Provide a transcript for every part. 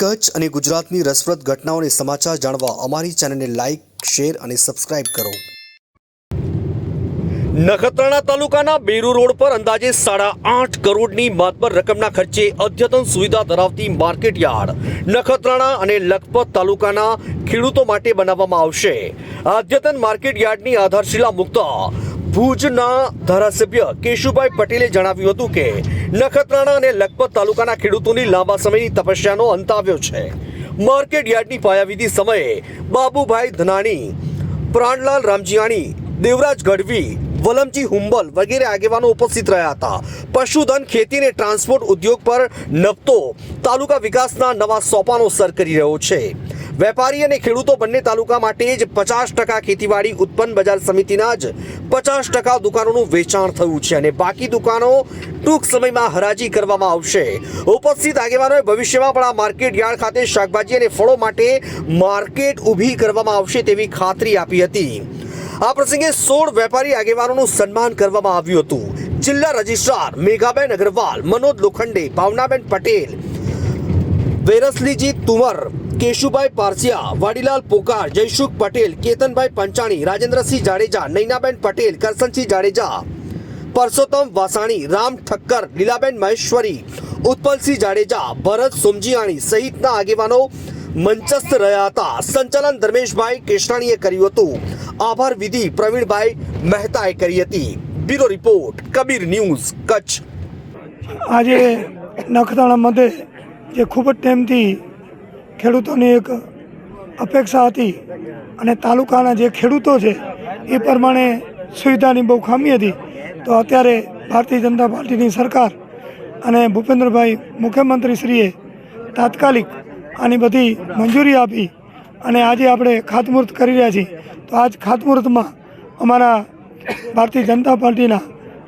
કચ્છ અને ગુજરાતની રસપ્રદ ઘટનાઓને સમાચાર જાણવા અમારી ચેનલને લાઇક શેર અને સબસ્ક્રાઇબ કરો. નખત્રાણા તાલુકાના બેરુ રોડ પર અંદાજે સાડા આઠ કરોડની માતબર રકમના ખર્ચે અદ્યતન સુવિધા ધરાવતી માર્કેટ યાર્ડ નખત્રાણા અને લખપત તાલુકાના ખેડૂતો માટે બનાવવામાં આવશે. અદ્યતન માર્કેટ યાર્ડની આધારશિલા મૂકતા ભુજના ધારાસભ્ય કેશુભાઈ પટેલે જણાવ્યું હતું કે નખત્રાણા અને લખપત તાલુકાના ખેડૂતોની લાંબા સમયની તપસ્યાનો અંત આવ્યો છે. માર્કેટ યાર્ડની પાયાવિધિ સમયે બાબુભાઈ ધનાણી, પ્રાણલાલ રામજીયાણી, દેવરાજ ગઢવી, વલમજી હુંબલ વગેરે આગેવાનો ઉપસ્થિત રહ્યા હતા. પશુધન, ખેતી અને ટ્રાન્સપોર્ટ ઉદ્યોગ પર નફતો તાલુકા વિકાસના નવા સોપાનો સર કરી રહ્યો છે. વેપારી અને ખેડૂતો બંને તાલુકા માટે જ પચાસ ટકા ખેતીવાડી ઉત્પન્ન બજાર સમિતિના જ પચાસ ટકા દુકાનોનું વેચાણ થયું છે અને બાકી દુકાનો ટૂંક સમયમાં હરાજી કરવામાં આવશે. ઉપસ્થિત આગેવાનોએ ભવિષ્યમાં પણ આ માર્કેટ યાર્ડ ખાતે શાકભાજી અને ફળો માટે માર્કેટ ઊભી કરવામાં આવશે તેવી ખાતરી આપી હતી. આ પ્રસંગે સોળ વેપારી આગેવાનોનું સન્માન કરવામાં આવ્યું હતું. જિલ્લા રજિસ્ટ્રાર મેઘાબેન અગ્રવાલ, મનોજ લોખંડે, ભાવનાબેન પટેલ વેરસલીજી તુમર, કેશુભાઈ પારસિયા, વાડીલાલ પોકાર, જયસુખ પટેલ, કેતનભાઈ પંચાણી, રાજેન્દ્રસિંહ જાડેજા, નૈનાબેન પટેલ, કરસનસિંહ જાડેજા, પરસોત્તમ વાસાણી, રામ ઠક્કર, લીલાબેન મહેશ્વરી, ઉત્પલસિંહ જાડેજા, ભરત સોમજીયાણી સહિતના આગેવાનો મંચસ્થ રહ્યા હતા. સંચાલન ધર્મેશભાઈ કેશરાણીએ કર્યું હતું. આભાર વિધિ પ્રવીણભાઈ મહેતાએ કરી હતી. Bureau report, Kabir news, Kutch. આજે નખત્રાણા મધ્યે જે ખૂબ જ ટાઈમથી ખેડૂતોની એક અપેક્ષા હતી અને તાલુકાના જે ખેડૂતો છે, એ પ્રમાણે સુવિધાની બહુ ખામી હતી. તો અત્યારે ભારતીય જનતા પાર્ટીની સરકાર અને ભૂપેન્દ્રભાઈ મુખ્યમંત્રીશ્રીએ તાત્કાલિક આની બધી મંજૂરી આપી અને આજે આપણે ખાતમુહૂર્ત કરી રહ્યા છીએ. તો આજ ખાતમુહૂર્તમાં અમારા ભારતીય જનતા પાર્ટીના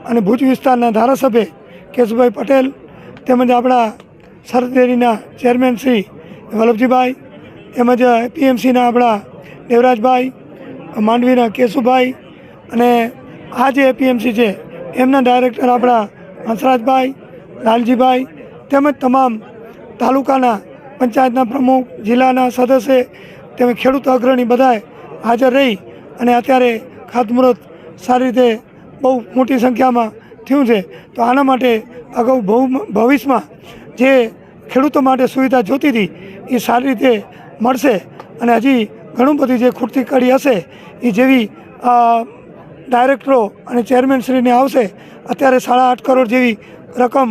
અને ભુજ વિસ્તારના ધારાસભ્ય કેશુભાઈ પટેલ તેમજ આપણા સરહદ ડેરીના ચેરમેન શ્રી વલ્લભજીભાઈ તેમજ એપીએમસીના આપણા દેવરાજભાઈ, માંડવીના કેશુભાઈ અને આ જે એપીએમસી છે, એમના ડાયરેક્ટર આપણા હંસરાજભાઈ, લાલજીભાઈ તેમજ તમામ તાલુકાના પંચાયતના પ્રમુખ, જિલ્લાના સદસ્ય તેમજ ખેડૂત અગ્રણી બધાએ હાજર રહી અને અત્યારે ખાતમુહૂર્ત સારી રીતે બહુ મોટી સંખ્યામાં થયું છે. તો આના માટે અગાઉ ભવિષ્યમાં જે ખેડૂતો માટે સુવિધા જોતી હતી, એ સારી રીતે મળશે. અને હજી ઘણું બધી જે ખૂટતી કડી હશે, એ જેવી ડાયરેક્ટરો અને ચેરમેનશ્રીને આવશે, અત્યારે સાડા આઠ કરોડ જેવી રકમ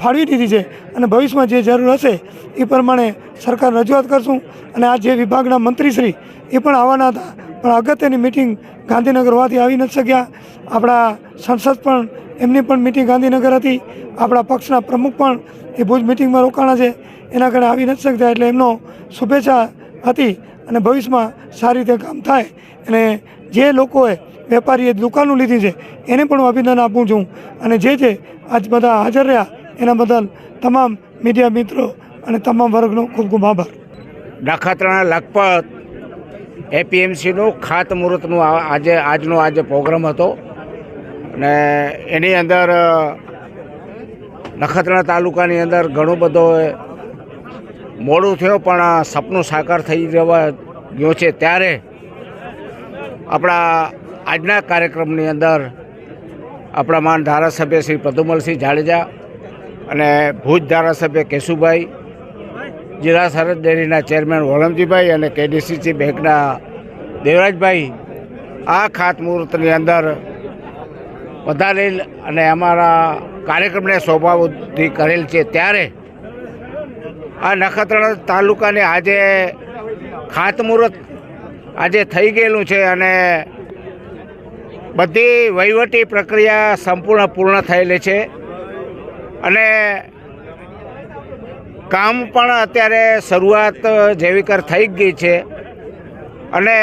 ફાળવી દીધી છે. અને ભવિષ્યમાં જે જરૂર હશે, એ પ્રમાણે સરકાર રજૂઆત કરશું. અને આ જે વિભાગના મંત્રીશ્રી એ પણ આવવાના હતા. પણ અગત્યની મિટિંગ ગાંધીનગર હોવાથી આવી નથી શક્યા. આપણા સંસદ પણ, એમની પણ મિટિંગ ગાંધીનગર હતી. આપણા પક્ષના પ્રમુખ પણ એ ભુજ મિટિંગમાં રોકાણા છે. એના કારણે આવી નથી શકતા એટલે એમનો શુભેચ્છા હતી અને ભવિષ્યમાં સારી રીતે કામ થાય. અને જે લોકોએ વેપારીએ દુકાનો લીધી છે, એને પણ હું અભિનંદન આપું છું. અને જે જે આજ બધા હાજર રહ્યા, એના બદલ તમામ મીડિયા મિત્રો અને તમામ વર્ગનો ખૂબ ખૂબ આભાર. નખત્રાણા લખપત એપીએમસીનું ખાતમુહૂર્તનું આજે આજનો આજે પ્રોગ્રામ હતો. અને એની અંદર અ, નખત્રાણા તાલુકાની અંદર ઘણો બધો મોડું થયો પણ આ સપનું સાકાર થઈ જવા ગયો છે. ત્યારે આપણા આજના કાર્યક્રમની અંદર આપણા માન ધારાસભ્ય શ્રી પ્રદુમલસિંહ જાડેજા અને ભુજ ધારાસભ્ય કેશુભાઈ જિલ્લા સરહદ ડેરીના ચેરમેન વોલમજીભાઈ અને કેડીસીસી બેંકના દેવરાજભાઈ આ ખાતમુહૂર્તની અંદર વધારેલ અને અમારા કાર્યક્રમને શોભાવતી કરેલ છે ત્યારે આ નખત્રાણા તાલુકાને આજે ખાતમુહૂર્ત આજે થઈ ગયેલું છે અને બધી વહીવટી પ્રક્રિયા સંપૂર્ણ પૂર્ણ થયેલી છે. અને કામ પણ અત્યારે શરૂઆત જેવી કર થઈ ગઈ છે. અને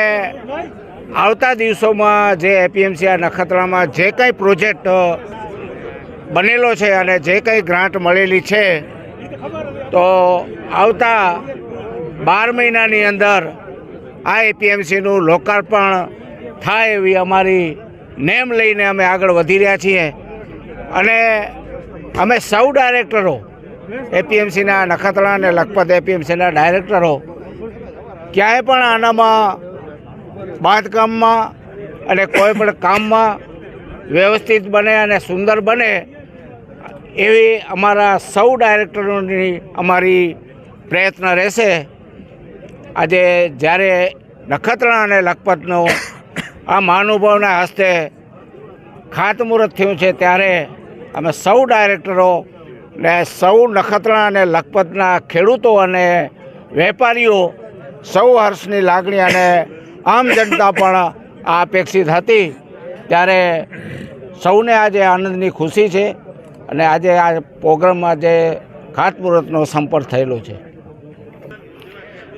આવતા દિવસોમાં જે એપીએમસી આ નખત્રાણામાં જે કંઈ પ્રોજેક્ટ બનેલો છે અને જે કંઈ ગ્રાન્ટ મળેલી છે, તો આવતા બાર મહિનાની અંદર આ એપીએમસીનું લોકાર્પણ થાય એવી અમારી નેમ લઈને અમે આગળ વધી રહ્યા છીએ. અને અમે સૌ ડાયરેક્ટરો, એપીએમસીના નખત્રાણા અને લખપત એપીએમસીના ડાયરેક્ટરો, ક્યાંય પણ આનામાં બાંધકામમાં અને કોઈ પણ કામમાં વ્યવસ્થિત બને અને સુંદર બને એવી અમારા સૌ ડાયરેક્ટરોની અમારી પ્રયત્ન રહેશે. આજે જ્યારે નખત્રાણા અને લખપતનું આ મહાનુભાવના હસ્તે ખાતમુહૂર્ત થયું છે, ત્યારે અમે સૌ ડાયરેક્ટરો ને સૌ નખત્રાણા અને લખપતના ખેડૂતો અને વેપારીઓ સૌ હર્ષની લાગણી અને આમ જનતા પણ આ અપેક્ષિત હતી. ત્યારે સૌને આજે આનંદની ખુશી છે. અને આજે આ પ્રોગ્રામમાં જે ખાતમુહૂર્તનો સંપર્ક થયેલો છે.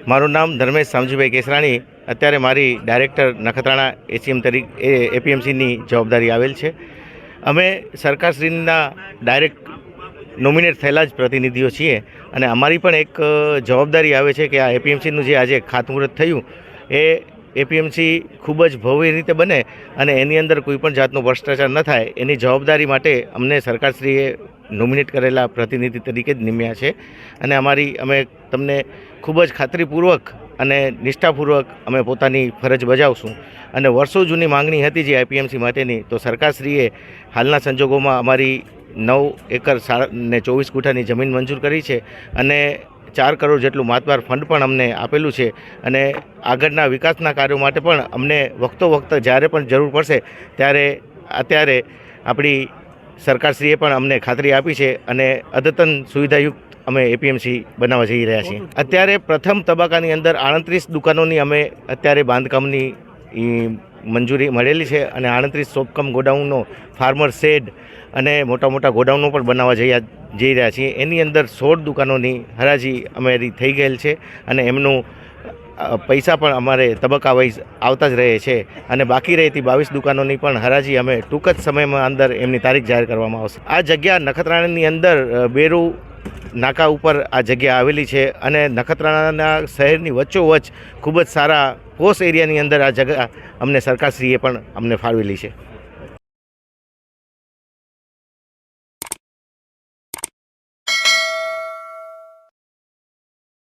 મારું નામ ધર્મેશ સામજીભાઈ કેસરાણી. અત્યારે મારી ડાયરેક્ટર નખત્રાણા એસીએમ તરીકે એપીએમસીની જવાબદારી આવેલ છે. અમે સરકારશ્રીના ડાયરેક્ટ નોમિનેટ થયેલા જ પ્રતિનિધિઓ છીએ અને અમારી પણ એક જવાબદારી આવે છે કે આ એપીએમસીનું જે આજે ખાતમુહૂર્ત થયું, એ એપીએમસી ખૂબ જ ભવ્ય રીતે બને અને એની અંદર કોઈ પણ જાતનો ભ્રષ્ટાચાર ન થાય, એની જવાબદારી માટે અમને સરકારશ્રીએ નોમિનેટ કરેલા પ્રતિનિધિ તરીકે જ નિમ્યા છે. અને અમારી, અમે તમને ખૂબ જ ખાતરીપૂર્વક અને નિષ્ઠાપૂર્વક અમે પોતાની ફરજ બજાવશું. અને વર્ષો જૂની માંગણી હતી જે આઈપીએમસી માટેની, તો સરકારશ્રીએ હાલના સંજોગોમાં અમારી નવ એકર ને ચોવીસ ગુઠાની જમીન મંજૂર કરી છે. અને ચાર કરોડ જેટલું માતબાર ફંડ પણ અમને આપેલું છે અને આગળના વિકાસના કાર્યો માટે પણ અમને વખતો વખત જ્યારે પણ જરૂર પડશે ત્યારે અત્યારે આપણી સરકારશ્રીએ પણ અમને ખાતરી આપી છે અને અદ્યતન સુવિધાયુક્ત અમે એપીએમસી બનાવવા જઈ રહ્યા છીએ. અત્યારે પ્રથમ તબક્કાની અંદર આડત્રીસ દુકાનોની અમે અત્યારે બાંધકામની મંજૂરી મળેલી છે અને આડત્રીસ સોપકમ ગોડાઉનનો ફાર્મર શેડ અને મોટા મોટા ગોડાઉનો પણ બનાવવા જઈ જઈ રહ્યા છીએ. એની અંદર સોળ દુકાનોની હરાજી અમારી થઈ ગયેલ છે અને એમનું પૈસા પણ અમારે તબક્કા વાઇઝ આવતા જ રહે છે અને બાકી રહેતી બાવીસ દુકાનોની પણ હરાજી અમે ટૂંક જ સમયમાં અંદર એમની તારીખ જાહેર કરવામાં આવશે. આ જગ્યા નખત્રાણાની અંદર બેરુ નાકા ઉપર આ જગ્યા આવેલી છે અને નખત્રાણાના શહેરની વચ્ચોવચ્ચ ખૂબ જ સારા પોસ એરિયાની અંદર આ જગ્યા અમને સરકારશ્રીએ પણ અમને ફાળવેલી છે.